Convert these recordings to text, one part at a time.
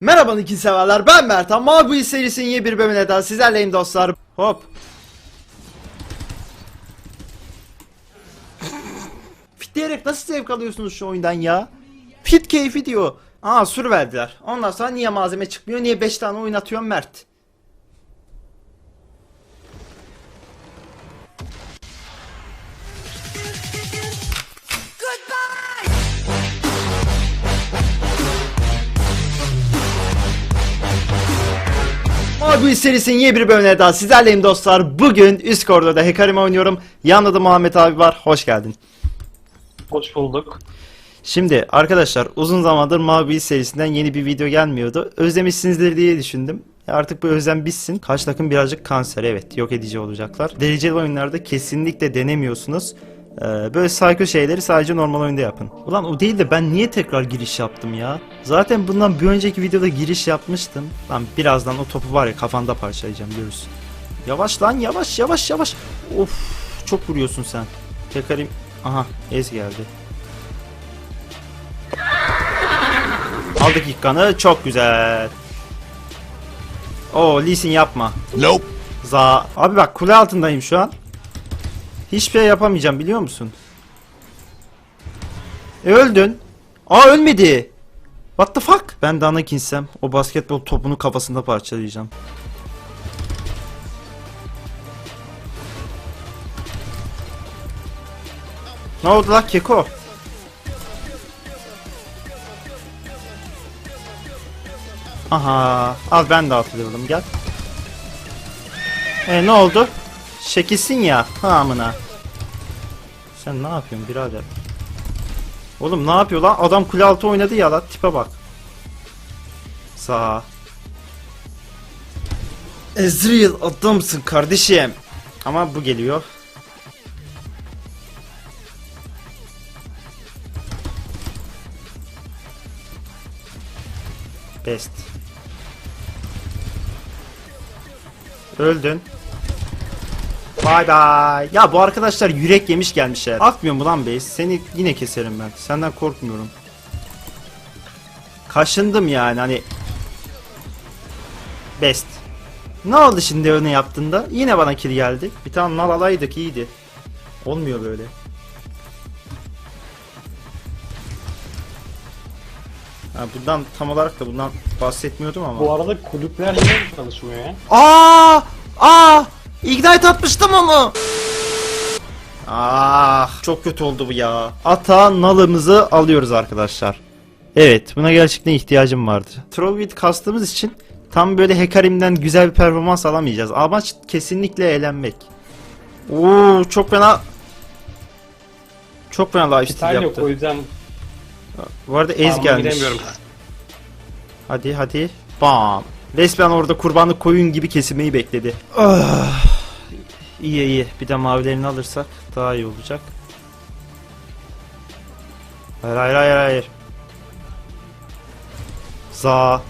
Merhaba Nikin severler ben Mert ama bu serisinin yeni bir bölümüne daha sizlerleyim dostlar. Hop. Fit nasıl zevk alıyorsunuz şu oyundan ya? Fit keyfi diyor. Aa sur verdiler. Ondan sonra niye malzeme çıkmıyor? Niye 5 tane oyun atıyorsun Mert? Abi serisinin yeni bir bölümüne daha sizlerleyim dostlar. Bugün üst koridorda Hekarim oynuyorum. Yanında da Muhammed abi var. Hoş geldin. Hoş bulduk. Şimdi arkadaşlar uzun zamandır Mavi serisinden yeni bir video gelmiyordu. Özlemişsinizdir diye düşündüm. Artık bu özlem bitsin. Karşı takım birazcık kanser evet yok edici olacaklar. Dereceli oyunlarda kesinlikle denemiyorsunuz. Ee, böyle psycho şeyleri sadece normal oyunda yapın. Ulan o değil de ben niye tekrar giriş yaptım ya? Zaten bundan bir önceki videoda giriş yapmıştım. Lan birazdan o topu var ya kafanda parçalayacağım görürsün. Yavaş lan yavaş yavaş yavaş. Of çok vuruyorsun sen. Tekarim. Aha Ez geldi. Aldık ilk kanı. Çok güzel. Oo Lee Sin yapma. Nope. Za. Abi bak kule altındayım şu an. Hiçbir şey yapamayacağım biliyor musun? E öldün. Aa ölmedi. What the fuck? Ben de Anakin'sem o basketbol topunu kafasında parçalayacağım. Ne oldu lan Keko? Aha, al ben de atlıyorum gel. E ne oldu? Şekilsin ya. Ha amına. Sen ne yapıyorsun birader? Oğlum ne yapıyor lan? Adam kule altı oynadı ya lan. Tipe bak. Sağ. Ezreal adamsın kardeşim. Ama bu geliyor. Best. Öldün. Bay bay. Ya bu arkadaşlar yürek yemiş gelmişler. Atmıyor mu lan base? Seni yine keserim ben. Senden korkmuyorum. Kaşındım yani hani. Best. Ne oldu şimdi öne yaptığında? Yine bana kill geldi. Bir tane nal alaydık iyiydi. Olmuyor böyle. Ha, bundan tam olarak da bundan bahsetmiyordum ama. Bu arada kulüpler mi çalışmıyor ya? Aa! Aa! Ignite atmıştım ama. Ah, çok kötü oldu bu ya. Ata nalımızı alıyoruz arkadaşlar. Evet, buna gerçekten ihtiyacım vardı. Trovit kastığımız için tam böyle Hekarim'den güzel bir performans alamayacağız. Amaç kesinlikle eğlenmek. Oo, çok fena çok fena İthal yok yaptı. o yüzden Bu arada Ez farm'a gelmiş. Hadi hadi. Bam. Resmen orada kurbanlık koyun gibi kesilmeyi bekledi. Ah. İyi iyi. Bir de mavilerini alırsak daha iyi olacak. Hayır hayır hayır hayır. Za.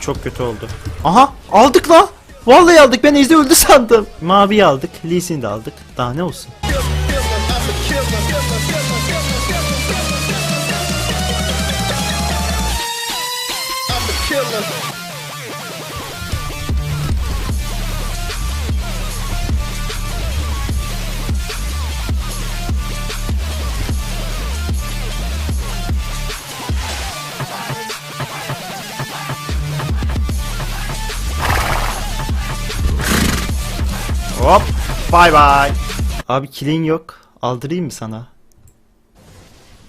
Çok kötü oldu. Aha aldık la. Vallahi aldık. Ben Ezi öldü sandım. Mavi aldık. Lee Sin'i de aldık. Daha ne olsun. Hop. Bay bay. Abi kilin yok. Aldırayım mı sana?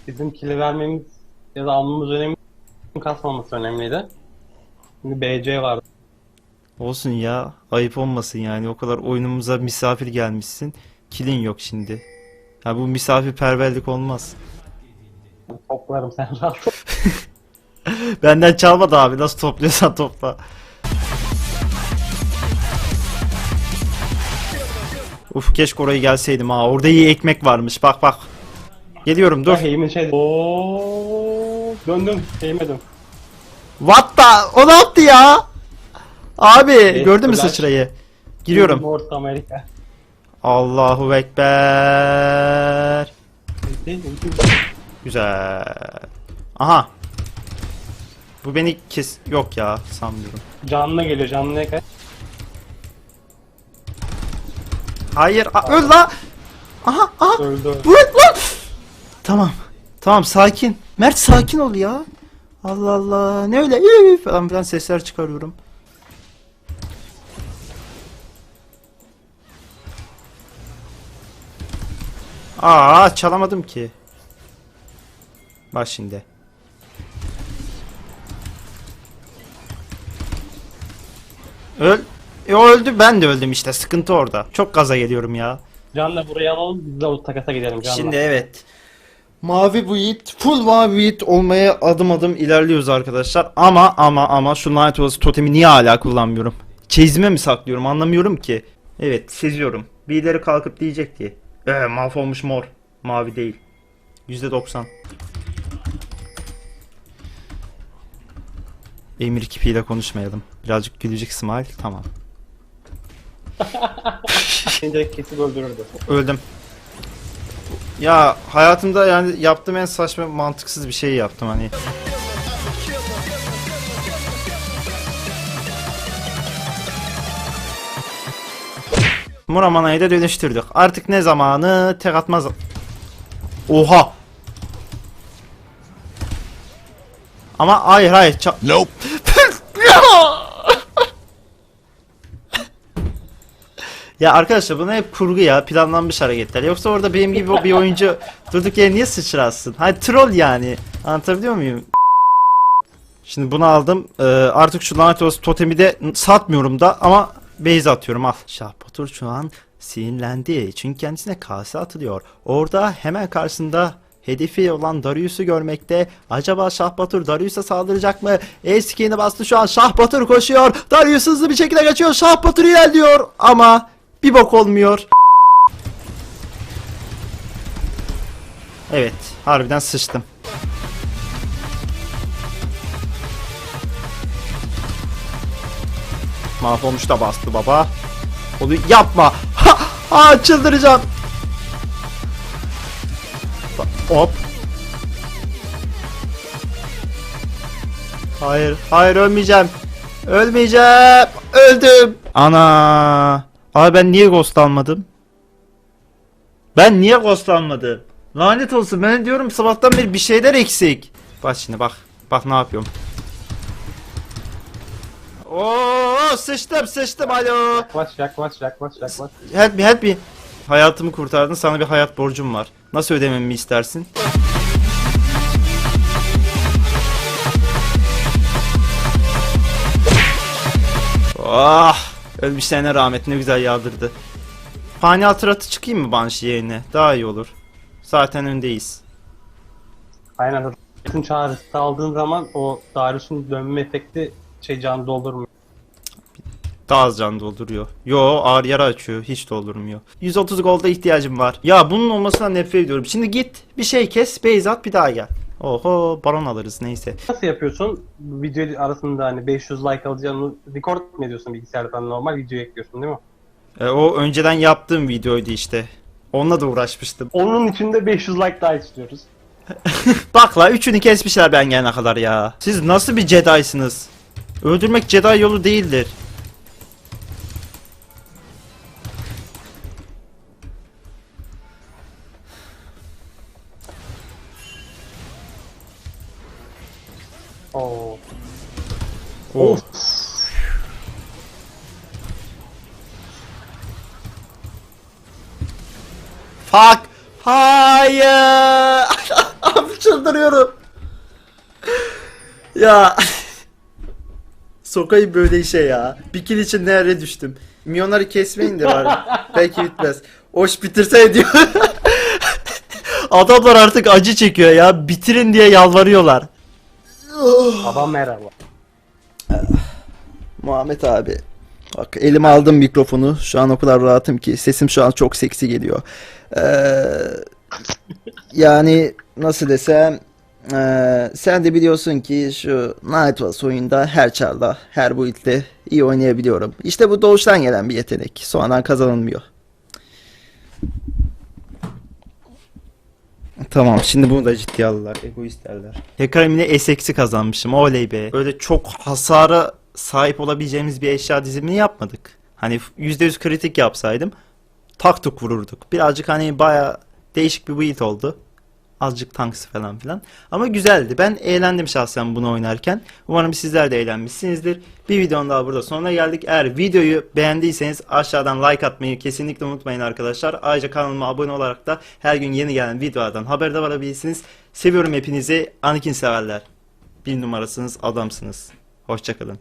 Bizim kili vermemiz ya da almamız önemli kasmaması önemliydi. Şimdi BC vardı. Olsun ya. Ayıp olmasın yani. O kadar oyunumuza misafir gelmişsin. Kilin yok şimdi. Ya bu misafirperverlik olmaz. Toplarım sen rahat ol. Benden çalma da abi. Nasıl topluyorsan topla. Uf keşke oraya gelseydim ha. Orada iyi ekmek varmış. Bak bak. Geliyorum dur. Heymin şey... Ooo döndüm. Heyime dön. What the? O ne yaptı ya? Abi gördün mü flash. sıçrayı? Giriyorum. North Amerika. Allahu Ekber. Güzel. Aha. Bu beni kes... Yok ya sanmıyorum. Canlı geliyor canlıya kaç. Hayır. A- öl la. Aha aha. Öldü. Bu lan. Tamam. Tamam sakin. Mert sakin ol ya. Allah Allah. Ne öyle üf falan filan sesler çıkarıyorum. Aa çalamadım ki. Bak şimdi. Öl. E, o öldü ben de öldüm işte sıkıntı orada. Çok gaza geliyorum ya. Canla burayı alalım biz de o takasa gidelim Canla. Şimdi evet. Mavi buit, full mavi buit olmaya adım adım ilerliyoruz arkadaşlar. Ama ama ama şu Night Wars totemi niye hala kullanmıyorum? Çeyizime mi saklıyorum anlamıyorum ki. Evet seziyorum. Birileri kalkıp diyecek ki. Eee mahvolmuş mor. Mavi değil. %90. Emir kipiyle konuşmayalım. Birazcık gülücük smile. Tamam. Seni direkt kesip öldürürdü. Öldüm. Ya hayatımda yani yaptığım en saçma mantıksız bir şey yaptım hani. Muramana'yı da dönüştürdük. Artık ne zamanı tek atmaz. Oha. Ama hayır hayır. Nope. Ya arkadaşlar bunlar hep kurgu ya planlanmış hareketler. Yoksa orada benim gibi bir oyuncu durduk yere niye sıçrasın? Hani troll yani. Anlatabiliyor muyum? Şimdi bunu aldım. Ee, artık şu lanet totemi de satmıyorum da ama base atıyorum al. Şah Batur şu an sinirlendi. Çünkü kendisine kase atılıyor. Orada hemen karşısında hedefi olan Darius'u görmekte. Acaba Şah Batur Darius'a saldıracak mı? Eskiğini bastı şu an. Şah Batur koşuyor. Darius hızlı bir şekilde kaçıyor. Şah Batur ilerliyor. Ama bir bok olmuyor. Evet. Harbiden sıçtım. Mahvolmuş da bastı baba. Onu yapma. Ha, ha çıldıracağım. Hop. Hayır, hayır ölmeyeceğim. Ölmeyeceğim. Öldüm. Ana. Abi ben niye ghost almadım? Ben niye ghost almadım? Lanet olsun ben diyorum sabahtan beri bir şeyler eksik. Bak şimdi bak. Bak ne yapıyorum. Oo sıçtım sıçtım alo. Yaklaş yaklaş yaklaş yaklaş. Help me help me. Hayatımı kurtardın sana bir hayat borcum var. Nasıl ödememi istersin? Ah! Ölmüşlerine rahmet ne güzel yağdırdı. Fani hatıratı çıkayım mı Banshee yerine? Daha iyi olur. Zaten öndeyiz. Aynen. Bütün çağrısı aldığın zaman o Darius'un dönme efekti şey can doldurmuyor. Daha az can dolduruyor. Yo ağır yara açıyor. Hiç doldurmuyor. 130 golda ihtiyacım var. Ya bunun olmasına nefret ediyorum. Şimdi git bir şey kes. Base at bir daha gel. Oho baron alırız neyse. Nasıl yapıyorsun? Video arasında hani 500 like alacağını record mi ediyorsun bilgisayardan normal video ekliyorsun değil mi? E, o önceden yaptığım videoydu işte. Onunla da uğraşmıştım. Onun için de 500 like daha istiyoruz. Bak la üçünü kesmişler ben gelene kadar ya. Siz nasıl bir Jedi'sınız? Öldürmek Jedi yolu değildir. Fuck. Hayır. Abi çıldırıyorum. ya. Sokayım böyle işe ya. Bir kill için nereye düştüm. Milyonları kesmeyin de var. Belki bitmez. Hoş bitirse diyor. Adamlar artık acı çekiyor ya. Bitirin diye yalvarıyorlar. Baba merhaba. Muhammed abi. Bak elime aldım mikrofonu. Şu an o kadar rahatım ki sesim şu an çok seksi geliyor. Ee, yani nasıl desem ee, sen de biliyorsun ki şu Night Wars oyunda her çarda, her build'de iyi oynayabiliyorum. İşte bu doğuştan gelen bir yetenek. Sonradan kazanılmıyor. Tamam şimdi bunu da ciddiye alırlar. Egoist derler. Hekarimine S kazanmışım. Oley be. Öyle çok hasara sahip olabileceğimiz bir eşya dizimini yapmadık. Hani %100 kritik yapsaydım tak tuk vururduk. Birazcık hani baya değişik bir build oldu. Azıcık tanksı falan filan. Ama güzeldi. Ben eğlendim şahsen bunu oynarken. Umarım sizler de eğlenmişsinizdir. Bir videonun daha burada sonuna geldik. Eğer videoyu beğendiyseniz aşağıdan like atmayı kesinlikle unutmayın arkadaşlar. Ayrıca kanalıma abone olarak da her gün yeni gelen videolardan haberdar olabilirsiniz. Seviyorum hepinizi. Anakin severler. Bir numarasınız adamsınız. Hoşçakalın.